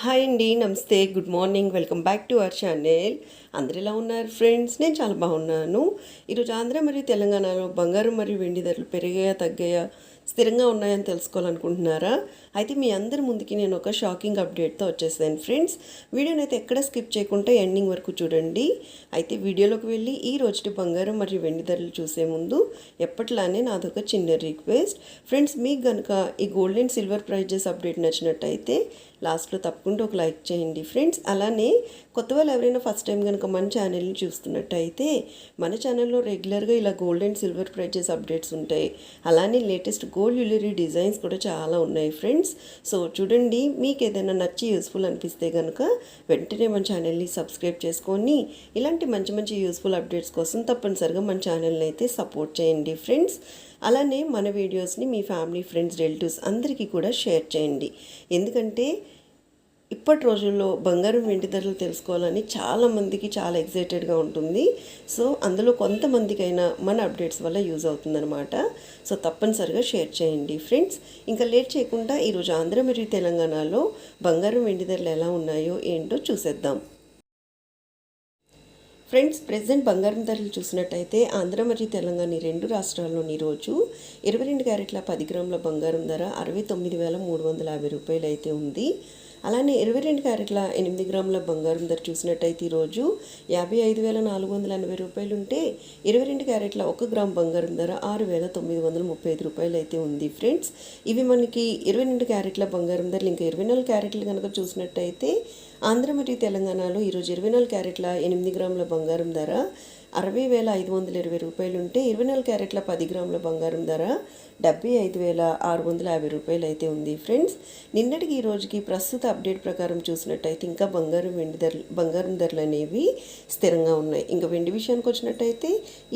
Hi అండి నమస్తే good morning welcome back to our channel. అందరు ఎలా ఉన్నారు ఫ్రెండ్స్? నేను చాలా బాగున్నాను. ఈరోజు ఆంధ్ర మరియు తెలంగాణలో బంగారం మరియు వెండి ధరలు పెరిగాయా తగ్గాయా స్థిరంగా ఉన్నాయని తెలుసుకోవాలనుకుంటున్నారా? అయితే మీ అందరి ముందుకి నేను ఒక షాకింగ్ అప్డేట్తో వచ్చేసాను ఫ్రెండ్స్. వీడియోని అయితే ఎక్కడ స్కిప్ చేయకుండా ఎండింగ్ వరకు చూడండి. అయితే వీడియోలోకి వెళ్ళి ఈ రోజుటి బంగారం మరియు వెండి ధరలు చూసే ముందు ఎప్పట్లానే నాదొక చిన్న రిక్వెస్ట్. ఫ్రెండ్స్ మీకు కనుక ఈ gold and silver prizes update నచ్చినట్టయితే లాస్ట్లో తప్పకుండా ఒక లైక్ చేయండి. ఫ్రెండ్స్ అలానే కొత్త వాళ్ళు ఎవరైనా ఫస్ట్ టైం కనుక మన ఛానల్ని చూస్తున్నట్టయితే మన ఛానల్లో రెగ్యులర్గా ఇలా gold and silver prizes updates ఉంటాయి. అలానే లేటెస్ట్ గోల్డ్ జ్యువెలరీ డిజైన్స్ కూడా చాలా ఉన్నాయి ఫ్రెండ్స్ సో చూడండి మీకు ఏదైనా నచ్చి యూస్ఫుల్ అనిపిస్తే కనుక వెంటనే మన ఛానల్ని సబ్స్క్రైబ్ చేసుకొని ఇలాంటి మంచి మంచి యూస్ఫుల్ అప్డేట్స్ కోసం తప్పనిసరిగా మన ఛానల్ని అయితే సపోర్ట్ చేయండి ఫ్రెండ్స్ అలానే మన వీడియోస్ని మీ ఫ్యామిలీ ఫ్రెండ్స్ రిలేటివ్స్ అందరికీ కూడా షేర్ చేయండి. ఎందుకంటే ఇప్పటి రోజుల్లో బంగారం వెండి ధరలు తెలుసుకోవాలని చాలామందికి చాలా ఎగ్జైటెడ్గా ఉంటుంది. సో అందులో కొంతమందికైనా మన అప్డేట్స్ వల్ల యూజ్ అవుతుందన్నమాట. సో తప్పనిసరిగా షేర్ చేయండి. ఫ్రెండ్స్ ఇంకా లేట్ చేయకుండా ఈరోజు ఆంధ్ర మరియు తెలంగాణలో బంగారం వెండి ధరలు ఎలా ఉన్నాయో ఏంటో చూసేద్దాం. ఫ్రెండ్స్ ప్రజెంట్ బంగారం ధరలు చూసినట్టయితే ఆంధ్ర మరియు తెలంగాణ రెండు రాష్ట్రాల్లోని రోజు ఇరవై రెండు క్యారెట్ల పది గ్రాముల బంగారం ధర అరవై తొమ్మిది వేల మూడు వందల యాభై రూపాయలు అయితే ఉంది. అలానే ఇరవై రెండు క్యారెట్ల ఎనిమిది గ్రాముల బంగారం ధర చూసినట్టయితే ఈరోజు యాభై ఐదు వేల నాలుగు వందల ఎనభై రూపాయలు ఉంటే ఇరవై రెండు క్యారెట్ల ఒక గ్రామ్ బంగారం ధర ఆరు వేల తొమ్మిది వందల ముప్పై ఐదు రూపాయలు అయితే ఉంది ఫ్రెండ్స్. ఇవి మనకి ఇరవై రెండు క్యారెట్ల బంగారం ధరలు ఇంకా ఇరవై నాలుగు క్యారెట్లు కనుక చూసినట్టయితే ఆంధ్ర మరియు తెలంగాణలో ఈరోజు ఇరవై నాలుగు క్యారెట్ల ఎనిమిది గ్రాముల బంగారం ధర అరవై వేల ఐదు వందల ఇరవై రూపాయలు ఉంటే ఇరవై నాలుగు క్యారెట్ల పది గ్రాముల బంగారం ధర డెబ్బై ఐదు వేల ఆరు వందల యాభై రూపాయలు అయితే ఉంది. ఫ్రెండ్స్ నిన్నటికి ఈ రోజుకి ప్రస్తుత అప్డేట్ ప్రకారం చూసినట్టయితే ఇంకా బంగారం వెండి ధరలు బంగారం ధరలు అనేవి స్థిరంగా ఉన్నాయి. ఇంకా వెండి విషయానికి వచ్చినట్టయితే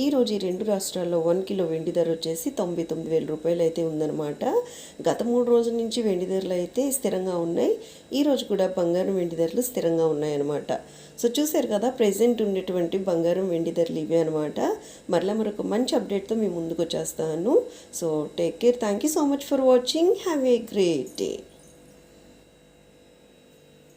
ఈ రోజు ఈ రెండు రాష్ట్రాల్లో వన్ కిలో వెండి ధర వచ్చేసి తొంభై తొమ్మిది వేల రూపాయలు అయితే ఉందన్నమాట. గత మూడు రోజుల నుంచి వెండి ధరలు అయితే స్థిరంగా ఉన్నాయి. ఈ రోజు కూడా బంగారం వెండి ధరలు స్థిరంగా ఉన్నాయన్నమాట. సో చూశారు కదా ప్రెసెంట్ ఉండేటువంటి బంగారం వెండి ధరలు ఇవే అనమాట మరలా మరొక మంచి అప్డేట్తో మేము ముందుకు వచ్చేస్తాను. So take care thank you so much for watching have a great day